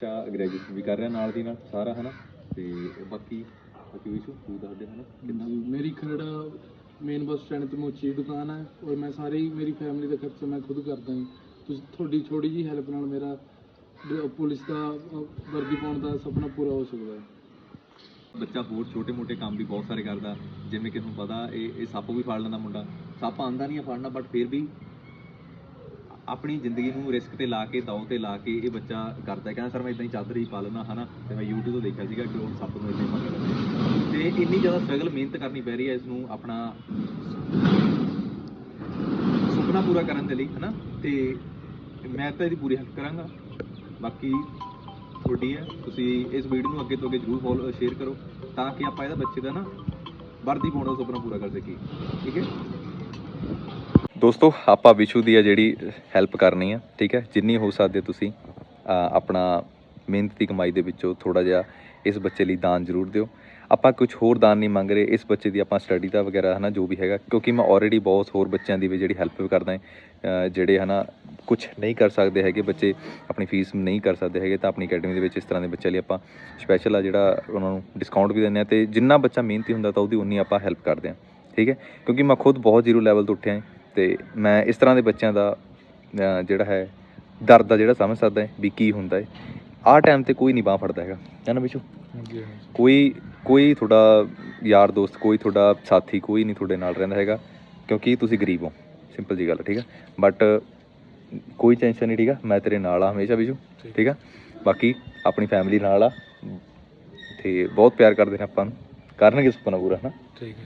ਬੱਚਾ ਗ੍ਰੈਜੂਏਸ਼ਨ ਵੀ ਕਰ ਰਿਹਾ ਨਾਲ ਦੀ ਨਾਲ ਸਾਰਾ ਹਨਾ? ਤੇ ਬਾਕੀ ਬਾਕੀ ਵਿਸ਼ੂ ਤੂੰ ਦੱਸ ਦੇ ਹਨਾ? ਕਿੰਨਾ ਮੇਰੀ ਖਰੜ ਮੇਨ ਬੱਸ ਸਟੈਂਡ ਤੇ ਮੋਚੀ ਦੁਕਾਨ ਹੈ ਔਰ ਮੈਂ ਸਾਰੀ ਮੇਰੀ ਫੈਮਿਲੀ ਦਾ ਖਰਚਾ ਮੈਂ ਖੁਦ ਕਰਦਾ ਹਾਂ ਤੁਸੀਂ ਤੁਹਾਡੀ ਥੋੜੀ ਜੀ ਹੈਲਪ ਨਾਲ ਮੇਰਾ ਪੁਲਿਸ ਦਾ ਵਰਦੀ ਪਾਉਣ ਦਾ ਸੁਪਨਾ ਪੂਰਾ ਹੋ ਸਕਦਾ ਹੈ। ਬੱਚਾ ਹੋਰ ਛੋਟੇ ਮੋਟੇ ਕੰਮ ਵੀ ਬਹੁਤ ਸਾਰੇ ਕਰਦਾ ਜਿਵੇਂ ਕਿ ਤੁਹਾਨੂੰ ਪਤਾ ਇਹ ਇਹ ਸੱਪ ਵੀ ਫੜ ਲੈਂਦਾ ਮੁੰਡਾ। ਸੱਪ ਆਂਦਾ ਨਹੀਂ ਆ ਫੜਨਾ ਬਟ ਫਿਰ ਵੀ ਆਪਣੀ ਜ਼ਿੰਦਗੀ ਨੂੰ ਰਿਸਕ ਤੇ ਲਾ ਕੇ, ਦਾਅ ਤੇ ਲਾ ਕੇ ਇਹ ਬੱਚਾ ਕਰਦਾ ਕਹਿੰਦਾ, ਸਰ, ਮੈਂ ਇਦਾਂ ਹੀ ਚਾਦਰ ਹੀ ਪਾ ਲੈਣਾ ਹਨਾ? ਤੇ ਮੈਂ YouTube ਤੋਂ ਦੇਖਿਆ ਸੀਗਾ ਕਿ ਉਹ ਸੱਪ ਨੂੰ ਇਦਾਂ ਹੀ। ਫੜ ਤੇ ਇੰਨੀ ਜ਼ਿਆਦਾ ਸਟਰਗਲ ਮਿਹਨਤ ਕਰਨੀ ਪੈ ਰਹੀ ਹੈ ਇਸ ਨੂੰ ਆਪਣਾ ਸੁਪਨਾ ਪੂਰਾ ਕਰਨ ਦੇ ਲਈ, ਹਨਾ? ਤੇ ਮੈਂ ਤਾਂ ਇਹਦੀ ਪੂਰੀ ਹੈਲਪ ਕਰਾਂਗਾ। ਬਾਕੀ ਤੁਹਾਡੀ ਹੈ। ਤੁਸੀਂ ਇਸ ਵੀਡੀਓ ਨੂੰ ਅੱਗੇ ਤੋਂ ਅੱਗੇ ਜਰੂਰ ਫੋਲੋ ਸ਼ੇਅਰ ਕਰੋ ਤਾਂ ਕਿ ਆਪਾਂ ਇਹਦਾ ਬੱਚੇ ਦਾ ਨਾ ਵਰਦੀ ਪਾਉਣ ਦਾ ਸੁਪਨਾ ਪੂਰਾ ਕਰ ਸਕੀਏ। ਠੀਕ ਹੈ? ਦੋਸਤੋ ਆਪਾਂ ਵਿਸ਼ੂ ਦੀ ਆ ਜਿਹੜੀ ਹੈਲਪ ਕਰਨੀ ਆ ਠੀਕ ਹੈ? ਜਿੰਨੀ ਹੋ ਸਕਦੇ ਤੁਸੀਂ ਆਪਣਾ ਮਿਹਨਤ ਦੀ ਕਮਾਈ ਦੇ ਵਿੱਚੋਂ ਥੋੜਾ ਜਿਹਾ ਇਸ ਬੱਚੇ ਲਈ ਦਾਨ ਜ਼ਰੂਰ ਦਿਓ। ਆਪਾਂ ਕੁਝ ਹੋਰ ਦਾਨ ਨਹੀਂ ਮੰਗ ਰਹੇ ਇਸ ਬੱਚੇ ਦੀ ਆਪਾਂ ਸਟੱਡੀ ਦਾ ਵਗੈਰਾ ਹਨਾ ਜੋ ਵੀ ਹੈਗਾ ਕਿਉਂਕਿ ਮੈਂ ਆਲਰੇਡੀ ਬਹੁਤ ਹੋਰ ਬੱਚਿਆਂ ਦੀ ਵੀ ਜਿਹੜੀ ਹੈਲਪ ਵੀ ਕਰਦਾ ਹਾਂ ਅ, ਜਿਹੜੇ ਹਨਾ ਕੁਝ ਨਹੀਂ ਕਰ ਸਕਦੇ ਹੈਗੇ ਬੱਚੇ ਆਪਣੀ ਫੀਸ ਨਹੀਂ ਕਰ ਸਕਦੇ ਹੈਗੇ ਤਾਂ ਆਪਣੀ ਅਕੈਡਮੀ ਦੇ ਵਿੱਚ ਇਸ ਤਰ੍ਹਾਂ ਦੇ ਬੱਚਿਆਂ ਲਈ ਆਪਾਂ ਸਪੈਸ਼ਲ ਆ ਜਿਹੜਾ ਉਹਨਾਂ ਨੂੰ ਡਿਸਕਾਊਂਟ ਵੀ ਦਿੰਦੇ ਆ ਤੇ ਜਿੰਨਾ ਬੱਚਾ ਮਿਹਨਤੀ ਹੁੰਦਾ ਤਾਂ ਉਹਦੀ ਉਨੀ ਆਪਾਂ ਹੈਲਪ ਕਰਦੇ ਹਾਂ ਠੀਕ ਹੈ? ਕਿਉਂਕਿ ਮੈਂ ਖੁਦ ਬਹੁਤ ਜ਼ੀਰੋ ਲੈਵਲ ਤੋਂ ਉੱਠਿਆ ਹਾਂ ਤੇ ਮੈਂ ਇਸ ਤਰ੍ਹਾਂ ਦੇ ਬੱਚਿਆਂ ਦਾ ਜਿਹੜਾ ਹੈ ਦਰਦ ਦਾ ਜਿਹੜਾ ਸਮਝ ਸਕਦਾ ਹੈ ਵੀ ਕੀ ਹੁੰਦਾ ਹੈ। ਆਹ ਟਾਈਮ ਤੇ ਕੋਈ ਨਹੀਂ ਬਾਹ ਫੜਦਾ ਹੈਗਾ ਹੈ ਨਾ ਬਿਸ਼ੂ? ਕੋਈ ਕੋਈ ਤੁਹਾਡਾ ਯਾਰ ਦੋਸਤ ਕੋਈ ਤੁਹਾਡਾ ਸਾਥੀ ਕੋਈ ਨਹੀਂ ਤੁਹਾਡੇ ਨਾਲ ਰਹਿੰਦਾ ਹੈਗਾ ਕਿਉਂਕਿ ਤੁਸੀਂ ਗਰੀਬ ਹੋ। ਸਿੰਪਲ ਜੀ ਗੱਲ ਠੀਕ ਹੈ ਬਟ ਕੋਈ ਟੈਨਸ਼ਨ ਨਹੀਂ ਠੀਕ ਆ? ਮੈਂ ਤੇਰੇ ਨਾਲ ਆ ਹਮੇਸ਼ਾ ਬਿਸ਼ੂ ਠੀਕ। ਆ? ਬਾਕੀ ਆਪਣੀ ਫੈਮਿਲੀ ਨਾਲ ਆ। ਤੇ ਬਹੁਤ ਪਿਆਰ ਕਰਦੇ ਨੇ ਆਪਾਂ ਨੂੰ। ਕਰਨਗੇ ਸੁਪਨਾ ਪੂਰਾ ਹਨਾ ਠੀਕ ਹੈ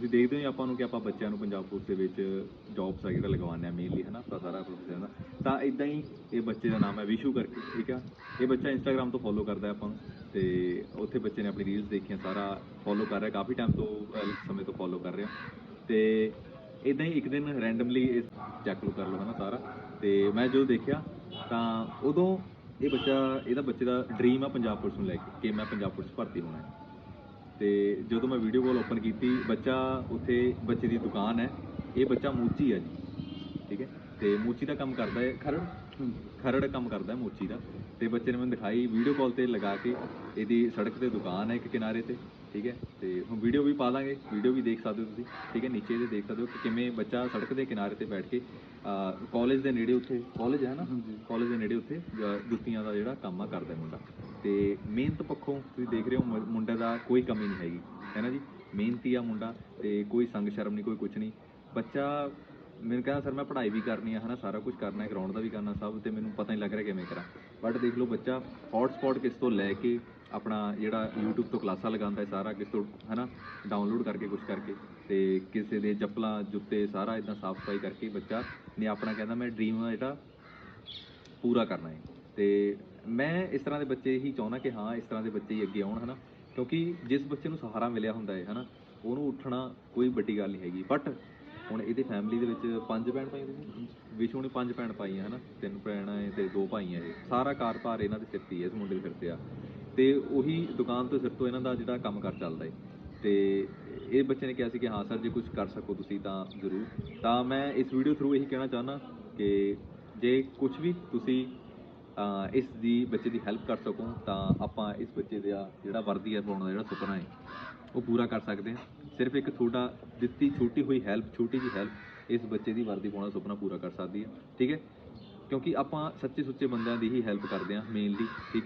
ਤੁਸੀਂ ਦੇਖਦੇ ਹੋ ਆਪਾਂ ਨੂੰ ਕਿ ਆਪਾਂ ਬੱਚਿਆਂ ਨੂੰ ਪੰਜਾਬ ਪੁਲਿਸ ਦੇ ਵਿੱਚ ਜੌਬਸ ਆ ਜਿਹੜਾ ਲਗਵਾਉਂਦੇ ਆ ਮੇਨਲੀ ਹਨਾ? ਤਾਂ ਸਾਰਾ ਪ੍ਰੋਸੈਸ ਦਾ ਤਾਂ ਇਦਾਂ ਹੀ ਇਹ ਬੱਚੇ ਦਾ ਨਾਮ ਹੈ ਵਿਸ਼ੂ ਕਰਕੇ, ਠੀਕ ਆ? ਇਹ ਬੱਚਾ ਇੰਸਟਾਗ੍ਰam ਤੋਂ ਫੋਲੋ ਕਰਦਾ ਆਪਾਂ ਨੂੰ, ਤੇ ਉੱਥੇ ਬੱਚੇ ਨੇ ਆਪਣੀ ਰੀਲਸ ਦੇਖੀਆਂ, ਸਾਰਾ ਫੋਲੋ ਕਰ ਰਿਹਾ, ਕਾਫੀ ਟਾਈਮ ਤੋਂ ਸਮੇਂ ਤੋਂ ਫੋਲੋ ਕਰ ਰਿਹਾ। ਤੇ ਇਦਾਂ ਹੀ ਇੱਕ ਦਿਨ ਰੈਂਡਮਲੀ ਇਸ ਚੈੱਕ ਲੋ ਕਰ ਲਓ, ਹਨਾ, ਸਾਰਾ। ਤੇ ਮੈਂ ਜਦੋਂ ਦੇਖਿਆ, ਤਾਂ ਉਦੋਂ ਇਹ ਬੱਚਾ, ਇਹਦਾ ਬੱਚੇ ਦਾ ਡ੍ਰੀਮ ਆ ਪੰਜਾਬ ਪੁਲਿਸ ਨੂੰ ਲੈ ਕੇ, ਕਿ ਮੈਂ ਪੰਜਾਬ ਪੁਲਿਸ ਭਰਤੀ ਹੋਣਾ ਹੈ। ਤੇ ਜਦੋਂ ਮੈਂ ਵੀਡੀਓ ਕਾਲ ਓਪਨ ਕੀਤੀ ਬੱਚਾ ਉੱਥੇ ਬੱਚੇ ਦੀ ਦੁਕਾਨ ਹੈ। ਇਹ ਬੱਚਾ ਮੂਚੀ ਹੈ ਜੀ ਠੀਕ ਹੈ? ਤੇ ਮੂਚੀ ਦਾ ਕੰਮ ਕਰਦਾ ਹੈ ਖਰੜ? ਖਰੜ ਕੰਮ ਕਰਦਾ ਹੈ ਮੂਚੀ ਦਾ। ਤੇ ਬੱਚੇ ਨੇ ਮੈਨੂੰ ਦਿਖਾਈ ਵੀਡੀਓ ਕਾਲ ਤੇ ਲਗਾ ਕੇ ਇਹਦੀ ਸੜਕ ਤੇ ਦੁਕਾਨ ਹੈ ਇੱਕ ਕਿਨਾਰੇ ਤੇ ਠੀਕ ਹੈ? ਤੇ ਹੁਣ ਵੀਡੀਓ ਵੀ ਪਾ ਦਾਂਗੇ ਵੀਡੀਓ ਵੀ ਦੇਖ ਸਕਦੇ ਹੋ ਤੁਸੀਂ ਠੀਕ ਹੈ? ਨੀਚੇ ਇਹਦੇ ਦੇਖ ਸਕਦੇ ਹੋ ਕਿ ਕਿਵੇਂ ਬੱਚਾ ਸੜਕ ਦੇ ਕਿਨਾਰੇ ਤੇ ਬੈਠ ਕੇ ਕਾਲਜ ਦੇ ਨੇੜੇ ਉੱਥੇ ਕਾਲਜ ਹੈ ਨਾ। ਕਾਲਜ ਦੇ ਨੇੜੇ ਉੱਥੇ ਜੁੱਤੀਆਂ ਦਾ ਜਿਹੜਾ ਕੰਮ ਆ ਕਰਦਾ ਮੁੰਡਾ। ਤੇ ਮਿਹਨਤ ਪੱਖੋਂ ਤੁਸੀਂ ਦੇਖ ਰਹੇ ਹੋ ਮੁੰ- ਮੁੰਡੇ ਦਾ ਕੋਈ ਕਮੀ ਨਹੀਂ ਹੈਗੀ, ਹੈ ਨਾ ਜੀ? ਮਿਹਨਤੀ ਆ ਮੁੰਡਾ ਤੇ ਕੋਈ ਸੰਗ ਸ਼ਰਮ ਨਹੀਂ, ਕੋਈ ਕੁਝ ਨਹੀਂ। ਬੱਚਾ, ਮੈਨੂੰ ਕਹਿੰਦਾ, ਸਰ, ਮੈਂ ਪੜ੍ਹਾਈ ਵੀ ਕਰਨੀ ਆ, ਹਨਾ, ਸਾਰਾ ਕੁਝ ਕਰਨਾ ਹੈ ਗਰਾਊਂਡ ਦਾ ਵੀ ਕਰਨਾ ਸਭ ਤੇ ਮੈਨੂੰ ਪਤਾ ਨਹੀਂ ਲੱਗ ਰਿਹਾ ਕਿਵੇਂ ਕਰਾਂ। ਬਟ ਦੇਖ ਲਓ ਬੱਚਾ ਹੌਟਸਪੌਟ ਕਿਸ ਤੋਂ ਲੈ ਕੇ ਆਪਣਾ ਜਿਹੜਾ YouTube ਤੋਂ ਕਲਾਸਾਂ ਲਗਾਉਂਦਾ ਹੈ, ਸਾਰਾ ਕਿਸ ਤੋਂ, ਹਨਾ ਡਾਊਨਲੋਡ ਕਰਕੇ ਕੁਝ ਕਰਕੇ ਤੇ ਕਿਸੇ ਦੇ ਚੱਪਲਾਂ ਜੁੱਤੇ ਸਾਰਾ ਇਦਾਂ ਸਾਫ਼ ਸਫ਼ਾਈ ਕਰਕੇ ਬੱਚਾ ਨੇ ਆਪਣਾ ਕਹਿੰਦਾ, ਮੈਂ ਡ੍ਰੀਮ ਜਿਹੜਾ ਪੂਰਾ ਕਰਨਾ ਹੈ। ਤੇ ਮੈਂ ਇਸ ਤਰ੍ਹਾਂ ਦੇ ਬੱਚੇ ਹੀ ਚਾਹੁੰਦਾ ਕਿ ਹਾਂ, ਇਸ ਤਰ੍ਹਾਂ ਦੇ ਬੱਚੇ ਹੀ ਅੱਗੇ ਆਉਣ, ਹਨਾ? ਕਿਉਂਕਿ ਜਿਸ ਬੱਚੇ ਨੂੰ ਸਹਾਰਾ ਮਿਲਿਆ ਹੁੰਦਾ ਹੈ, ਹਨਾ, ਉਹਨੂੰ ਉੱਠਣਾ ਕੋਈ ਵੱਡੀ ਗੱਲ ਨਹੀਂ ਹੈਗੀ। ਬਟ ਹੁਣ ਇਹਦੀ ਫੈਮਿਲੀ ਦੇ ਵਿੱਚ ਪੰਜ ਭੈਣ ਭਾਈ ਤੁਸੀਂ ਵਿਸ਼ੂ ਨੇ ਪੰਜ ਭੈਣ ਭਾਈ ਆ ਹਨਾ? ਤਿੰਨ ਭੈਣਾਂ ਏ ਤੇ ਦੋ ਭਾਈ ਆ ਇਹ। ਸਾਰਾ ਕਾਰ ਭਾਰ ਇਹਨਾਂ ਦੇ ਸਿਰ ਤੇ ਹੈ ਇਸ ਮੁੰਡੇ ਦੇ ਸਿਰ ਤੇ ਆ। ਤੇ ਉਹੀ ਦੁਕਾਨ ਤੋਂ ਸਿਰ ਤੋਂ ਇਹਨਾਂ ਦਾ ਜਿਹੜਾ ਕੰਮਕਾਰ ਚੱਲਦਾ ਏ ਤੇ ਇਹ ਬੱਚੇ ਨੇ ਕਿਹਾ ਸੀ ਕਿ ਹਾਂ, ਸਰ, ਜੇ ਕੁਝ ਕਰ ਸਕੋ ਤੁਸੀਂ ਤਾਂ ਜ਼ਰੂਰ। ਤਾਂ ਮੈਂ ਇਸ ਵੀਡੀਓ ਥਰੂ ਇਹੀ ਕਹਿਣਾ ਚਾਹੁੰਦਾ ਕਿ ਜੇ ਕੁਝ ਵੀ ਤੁਸੀਂ ਅਹ, ਇਸ ਦੀ ਬੱਚੇ ਦੀ ਹੈਲਪ ਕਰ ਸਕੋ ਤਾਂ ਆਪਾਂ ਇਸ ਬੱਚੇ ਦਾ ਜਿਹੜਾ ਵਰਦੀ ਹੈ ਪਾਉਣ ਦਾ ਜਿਹੜਾ ਸੁਪਨਾ ਹੈ ਉਹ ਪੂਰਾ ਕਰ ਸਕਦੇ ਹਾਂ। ਸਿਰਫ ਇੱਕ ਤੁਹਾਡਾ ਦਿੱਤੀ ਛੋਟੀ ਹੋਈ ਹੈਲਪ ਛੋਟੀ ਜੀ ਹੈਲਪ ਇਸ ਬੱਚੇ ਦੀ ਵਰਦੀ ਪਾਉਣ ਦਾ ਸੁਪਨਾ ਪੂਰਾ ਕਰ ਸਕਦੀ ਹੈ। ਠੀਕ ਹੈ? ਕਿਉਂਕਿ ਆਪਾਂ ਸੱਚੇ ਸੁੱਚੇ ਬੰਦਿਆਂ ਦੀ ਹੀ ਹੈਲਪ ਕਰਦੇ ਹਾਂ ਮੇਨਲੀ ਠੀਕ